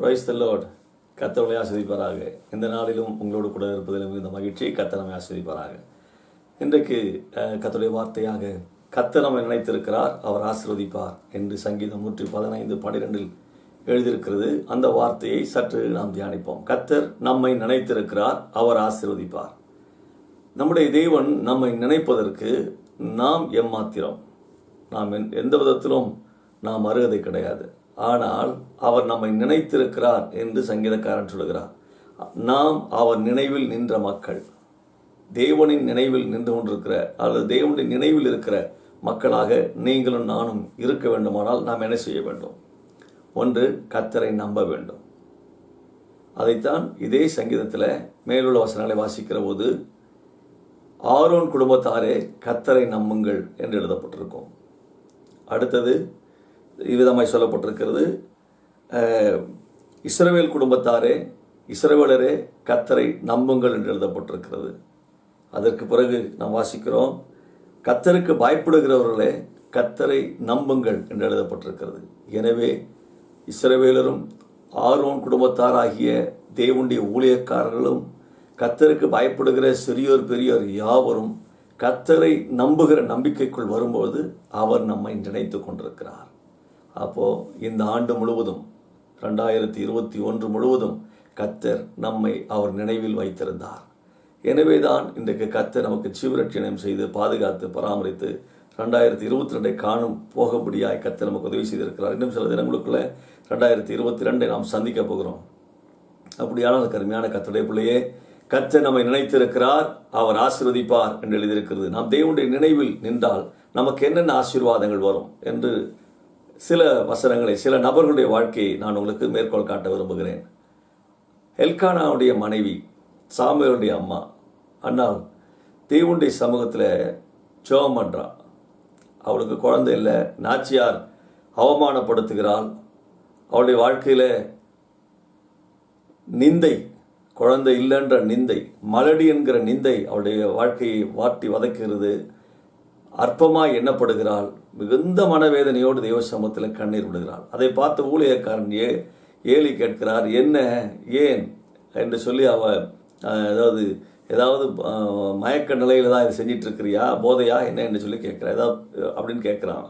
Praise the Lord கத்தவங்களை எந்த இந்த நாளிலும் உங்களோடு கூட இருப்பதிலும் இந்த மகிழ்ச்சி கத்த ஆசிரிப்பாராக இன்றைக்கு கத்தோடைய வார்த்தையாக கத்த நம்மை நினைத்திருக்கிறார் அவர் ஆசிர்வதிப்பார் என்று சங்கீதம் நூற்றி பதினைந்து பன்னிரெண்டில் எழுதியிருக்கிறது. அந்த வார்த்தையை சற்று நாம் தியானிப்போம். கத்தர் நம்மை நினைத்திருக்கிறார் அவர் ஆசிர்வதிப்பார். நம்முடைய தெய்வன் நம்மை நினைப்பதற்கு நாம் எம்மாத்திரம் நாம் எந்த விதத்திலும் நாம் அருகதை கிடையாது. ஆனால் அவர் நம்மை நினைத்திருக்கிறார் என்று சங்கீதக்காரன் சொல்கிறார் நாம் அவர் நினைவில் நின்ற மக்கள் தேவனின் நினைவில் நின்று கொண்டிருக்கிற அல்லது தேவனுடைய நினைவில் இருக்கிற மக்களாக நீங்களும் நானும் இருக்க வேண்டுமானால் நாம் என்ன செய்ய வேண்டும்? ஒன்று கத்தரை நம்ப வேண்டும். அதைத்தான் இதே சங்கீதத்தில் மேலுள்ள வசனங்களை வாசிக்கிற போது ஆரோன் குடும்பத்தாரே கத்தரை நம்புங்கள் என்று எழுதப்பட்டிருக்கும். அடுத்தது இவ்விதமாய் சொல்லப்பட்டிருக்கிறது. இஸ்ரவேல் குடும்பத்தாரே இஸ்ரவேலரே கத்தரை நம்புங்கள் என்று எழுதப்பட்டிருக்கிறது. அதற்கு பிறகு நாம் வாசிக்கிறோம் கத்தருக்கு பயப்படுகிறவர்களே கத்தரை நம்புங்கள் என்று எழுதப்பட்டிருக்கிறது. எனவே இஸ்ரவேலரும் ஆர்வன் குடும்பத்தாராகிய தேவனுடைய ஊழியக்காரர்களும் கத்தருக்கு பயப்படுகிற சிறியோர் பெரியோர் யாவரும் கத்தரை நம்புகிற நம்பிக்கைக்குள் வரும்போது அவர் நம்மை நினைத்து கொண்டிருக்கிறார். அப்போது இந்த ஆண்டு முழுவதும் ரெண்டாயிரத்தி இருபத்தி ஒன்று முழுவதும் கத்தர் நம்மை அவர் நினைவில் வைத்திருந்தார். எனவே தான் இன்றைக்கு கத்தர் நமக்கு ஜீவரட்சணம் செய்து பாதுகாத்து பராமரித்து ரெண்டாயிரத்தி இருபத்தி ரெண்டை காணும் போகபடியாய் கத்தர் நமக்கு உதவி செய்திருக்கிறார். இன்னும் சில தினங்களுக்குள்ள ரெண்டாயிரத்தி இருபத்தி ரெண்டை நாம் சந்திக்க போகிறோம். அப்படியான கருமையான கத்தருடைய பிள்ளையே கத்தர் நம்மை நினைத்திருக்கிறார் அவர் ஆசீர்வதிப்பார் என்று எழுதியிருக்கிறது. நாம் தேவனுடைய நினைவில் நின்றால் நமக்கு என்னென்ன ஆசீர்வாதங்கள் வரும் என்று சில வசனங்களை சில நபர்களுடைய வாழ்க்கையை நான் உங்களுக்கு மேற்கோள் காட்ட விரும்புகிறேன். எல்கானாவுடைய மனைவி சாமுவேலுடைய அம்மா அண்ணா தேவனுடைய சமூகத்தில் ஜோம் பண்ணுறா அவளுக்கு குழந்தை இல்லை நாச்சியார் அவமானப்படுத்துகிறாள். அவளுடைய வாழ்க்கையில் நிந்தை குழந்தை இல்லைன்ற நிந்தை மலடி என்கிற நிந்தை அவளுடைய வாழ்க்கையை வாட்டி வதைக்கிறது அற்பமாக எண்ணப்படுகிறாள். மிகுந்த மனவேதனையோடு தெய்வ சமூகத்தில் கண்ணீர் விடுகிறாள். அதை பார்த்த ஊழியக்காரன் ஏ ஏலி கேட்கிறார் என்ன? ஏன்? என்று சொல்லி அவ ஏதாவது அதாவது ஏதாவது மயக்க நிலையில் தான் இதை செஞ்சிட்டு இருக்கிறியா போதையா? என்ன? என்று சொல்லி கேட்குறா ஏதாவது அப்படின்னு கேட்குறான்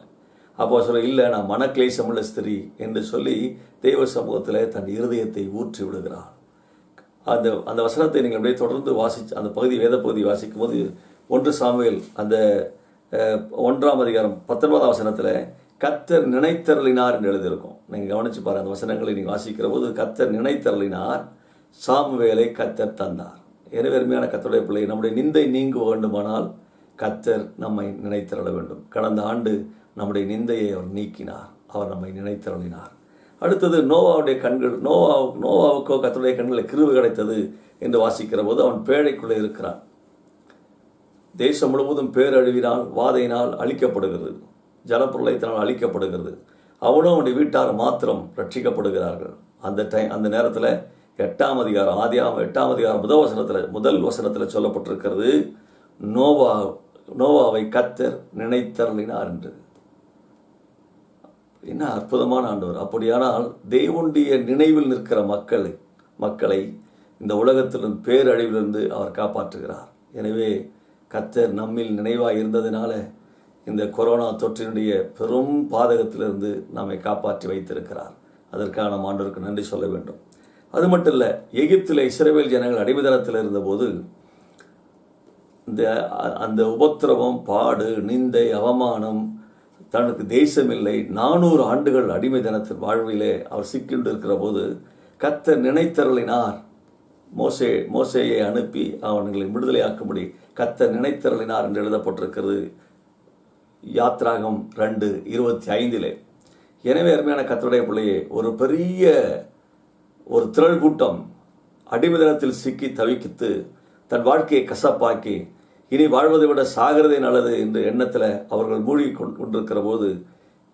அப்போ சொல்ல இல்லை நான் மனக்லேசமுள்ள ஸ்திரீ என்று சொல்லி தெய்வ சமூகத்தில் தன் இருதயத்தை ஊற்றி விடுகிறாள். அந்த அந்த வசனத்தை நீங்கள் அப்படியே தொடர்ந்து வாசிச்சு அந்த பகுதி வேத பகுதி வாசிக்கும் போது ஒன்று சாமுவேல் அந்த ஒன்றாம் அதிகாரம் பத்தொன்பதாம் வசனத்தில் கத்தர் நினைத்தருளினார் என்று எழுதியிருக்கும். நீங்கள் கவனிச்சு பாருங்க அந்த வசனங்களை நீங்கள் வாசிக்கிற போது கத்தர் நினைத்தருளினார் சாமுவேலை கத்தர் தந்தார். எனவே அருமையான கத்தருடைய பிள்ளை நம்முடைய நிந்தை நீங்க வேண்டுமானால் கத்தர் நம்மை நினைத்தருள வேண்டும். கடந்த ஆண்டு நம்முடைய நிந்தையை அவர் நீக்கினார் அவர் நம்மை நினைத்தருளினார். அடுத்தது நோவாவுடைய கண்கள் நோவா நோவாவுக்கோ கத்தருடைய கண்களில் கிருவு கிடைத்தது என்று வாசிக்கிற போது அவன் பேழைக்குள்ளே இருக்கிறான். தேசம் முழுவதும் பேரழிவினால் வாதையினால் அழிக்கப்படுகிறது. ஜலப்பிரளயத்தினால் அழிக்கப்படுகிறது. அவனும் அவனுடைய வீட்டார் மாத்திரம் ரட்சிக்கப்படுகிறார்கள். அந்த டைம் அந்த நேரத்தில் எட்டாம் அதிகாரம் ஆதியாம் எட்டாம் அதிகாரம் முதல் வசனத்தில் முதல் வசனத்தில் சொல்லப்பட்டிருக்கிறது நோவா நோவாவை கத்தர் நினைத்தருளினார் என்று. என்ன அற்புதமான ஆண்டவர். அப்படியானால் தேவனுடைய நினைவில் நிற்கிற மக்களை மக்களை இந்த உலகத்திலிருந்து பேரழிவிலிருந்து அவர் காப்பாற்றுகிறார். எனவே கத்தர் நம்மில் நினைவாக இருந்ததினால இந்த கொரோனா தொற்றினுடைய பெரும் பாதகத்திலிருந்து நம்மை காப்பாற்றி வைத்திருக்கிறார். அதற்காக நம் ஆண்டவருக்கு நன்றி சொல்ல வேண்டும். அது மட்டும் இல்லை எகிப்தில் இஸ்ரேவேல் ஜனங்கள் அடிமைதளத்தில் இருந்தபோது இந்த அந்த உபத்திரவம் பாடு நிந்தை அவமானம் தனக்கு தேசமில்லை நானூறு ஆண்டுகள் அடிமை தினத்தின் வாழ்விலே அவர் சிக்கிண்டு இருக்கிற போது கத்த நினைத்தருளினார். மோசே மோசேயை அனுப்பி அவன்களை விடுதலையாக்கும்படி கத்த நினைத்திரளினார் என்று எழுதப்பட்டிருக்கிறது. யாத்ராகம் ரெண்டு இருபத்தி ஐந்திலே எனவே அருமையான கத்தருடைய பிள்ளையே ஒரு பெரிய ஒரு திரள் கூட்டம் அடிமதனத்தில் சிக்கி தவிக்கித்து தன் வாழ்க்கையை கசப்பாக்கி இனி வாழ்வதை விட சாகிறதே நல்லது என்ற எண்ணத்தில் அவர்கள் மூழ்கி கொண்டு- கொண்டிருக்கிற போது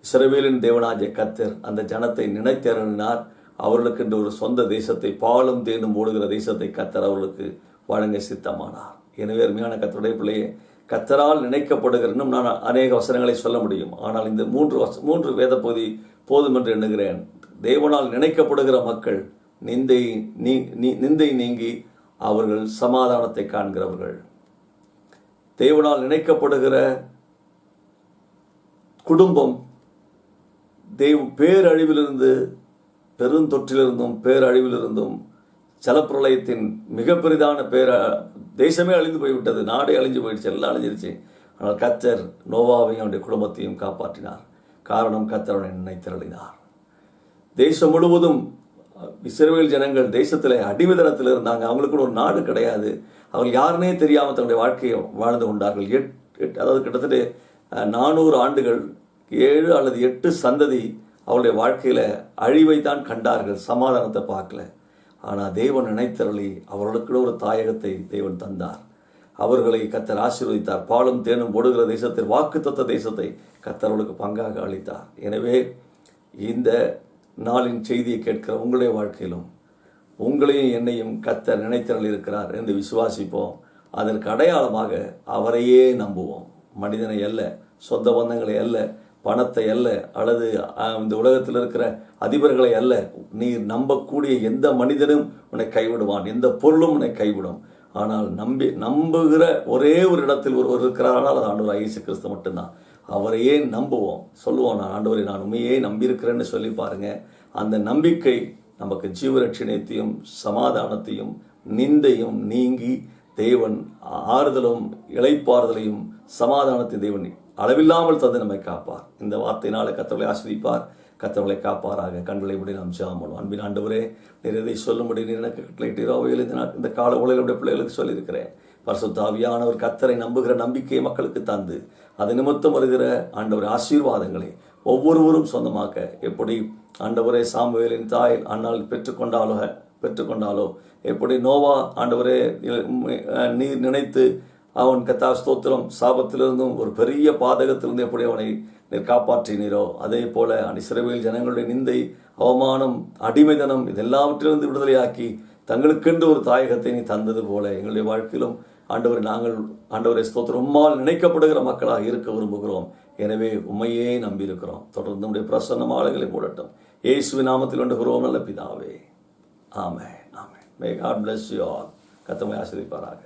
இஸ்ரவேலின் தேவனாஜ கத்தர் அந்த ஜனத்தை நினைத்தருளினார். அவர்களுக்கு என்று ஒரு சொந்த தேசத்தை பாலும் தேனும் ஓடுகிற தேசத்தை கத்தர் அவர்களுக்கு வழங்க சித்தமானார். எனவே அருமையான கத்தருடைய பிள்ளையே கத்தரால் நினைக்கப்படுகிற இன்னும் நான் அநேக வசனங்களை சொல்ல முடியும். ஆனால் இந்த மூன்று வச மூன்று வேத பகுதி போதும் என்று எண்ணுகிறேன். தேவனால் நினைக்கப்படுகிற மக்கள் நிந்தை நீ நீ- நிந்தை நீங்கி அவர்கள் சமாதானத்தை காண்கிறவர்கள். தேவனால் நினைக்கப்படுகிற குடும்பம் தெய்வ பேரழிவிலிருந்து பெருந்தொற்றிலிருந்தும் பேரழிவிலிருந்தும் ஜலப்பிரளயத்தின் மிக பெரிதான பேர தேசமே அழிந்து போய்விட்டது. நாடே அழிஞ்சு போயிடுச்சு எல்லாம் அழிஞ்சிருச்சு. ஆனால் கத்தர் நோவாவையும் அவனுடைய குடும்பத்தையும் காப்பாற்றினார். காரணம் கத்தர் அவனை நினைத்திரளினார். தேசம் முழுவதும் இஸ்ரேல் ஜனங்கள் தேசத்தில் அடிமைதனத்தில் இருந்தாங்க. அவங்களுக்கு ஒரு நாடு கிடையாது. அவர்கள் யாருனே தெரியாமல் தன்னுடைய வாழ்க்கையை வாழ்ந்து கொண்டார்கள். எட் எட் அதாவது கிட்டத்தட்ட நானூறு ஆண்டுகள் ஏழு அல்லது எட்டு சந்ததி அவருடைய வாழ்க்கையில் அழிவை தான் கண்டார்கள் சமாதானத்தை பார்க்கல. ஆனால் தேவன் நினைத்தருளி அவர்களுக்கு ஒரு தாயகத்தை தேவன் தந்தார். அவர்களை கத்தர் ஆசீர்வதித்தார். பாலும் தேனும் ஓடுகிற தேசத்தில் வாக்குத்தத்த தேசத்தை கத்தர்களுக்கு பங்காக அளித்தார். எனவே இந்த நாளின் செய்தியை கேட்கிற உங்களுடைய வாழ்க்கையிலும் உங்களையும் என்னையும் கத்தர் நினைத்தரல் இருக்கிறார் என்று விசுவாசிப்போம். அதற்கு அடையாளமாக அவரையே நம்புவோம். மனிதனை அல்ல சொந்த பந்தங்களை அல்ல பணத்தை அல்ல அல்லது இந்த உலகத்தில் இருக்கிற அதிபர்களை அல்ல நீ நம்பக்கூடிய எந்த மனிதனும் உன்னை கைவிடுவான் எந்த பொருளும் உன்னை கைவிடும். ஆனால் நம்பி நம்புகிற ஒரே ஒரு இடத்தில் ஒருவர் இருக்கிறாரானால் அது ஆண்டவர் ஐசு கிறிஸ்து மட்டும்தான். அவரையே நம்புவோம். சொல்லுவோம் நான் ஆண்டவரை நான் உண்மையே நம்பியிருக்கிறேன்னு சொல்லி பாருங்க. அந்த நம்பிக்கை நமக்கு ஜீவரட்சணத்தையும் சமாதானத்தையும் நிந்தையும் நீங்கி தேவன் ஆறுதலும் இழைப்பாறுதலையும் சமாதானத்தை தேவன் அளவில்லாமல் தந்து நம்மை காப்பார். இந்த வார்த்தையினால் கத்தவளை ஆஸ்வதிப்பார் கத்தவளை காப்பாராக. கண்களை விட நாம் ஜெபம் அன்பின் ஆண்டவரே நீர் எதை சொல்லும்படி நீர் எனக்கு கட்டளையிட்டீரோ அவையில் இந்த நாட்- இந்த கால உலகளுடைய பிள்ளைகளுக்கு சொல்லியிருக்கிறேன். பரிசுத்தாவியானவர் கத்தரை நம்புகிற நம்பிக்கையை மக்களுக்கு தந்து அது நிமித்தம் வருகிற ஆண்டவர் ஆசீர்வாதங்களை ஒவ்வொருவரும் சொந்தமாக்க. எப்படி ஆண்டவரே சாமுவேலின் தாய் அண்ணால் பெற்றுக்கொண்டாலோ பெற்றுக்கொண்டாலோ எப்படி நோவா ஆண்டவரே நீர் நினைத்து அவன் கத்தா ஸ்தோத்திரம். சாபத்திலிருந்தும் ஒரு பெரிய பாதகத்திலிருந்து எப்படி அவனை நீர் காப்பாற்றினீரோ அதே போல அனிசிறவையில் ஜனங்களுடைய நிந்தை அவமானம் அடிமைதனம் இதெல்லாவற்றிலிருந்து விடுதலையாக்கி தங்களுக்கென்று ஒரு தாயகத்தை நீ தந்தது போல எங்களுடைய வாழ்க்கையிலும் ஆண்டவர் நாங்கள் ஆண்டவரை ஸ்தோத்திரம். உம்மால் நினைக்கப்படுகிற மக்களாக இருக்க விரும்புகிறோம். எனவே உண்மையே நம்பியிருக்கிறோம். தொடர்ந்து நம்முடைய பிரசன்ன ஆளுகளை போடட்டும். இயேசுவின் நாமத்தில் கொண்டுகிறோம் நல்ல பிதாவே. ஆமே ஆமே may God bless you all கத்தமை ஆசிரிப்பாராக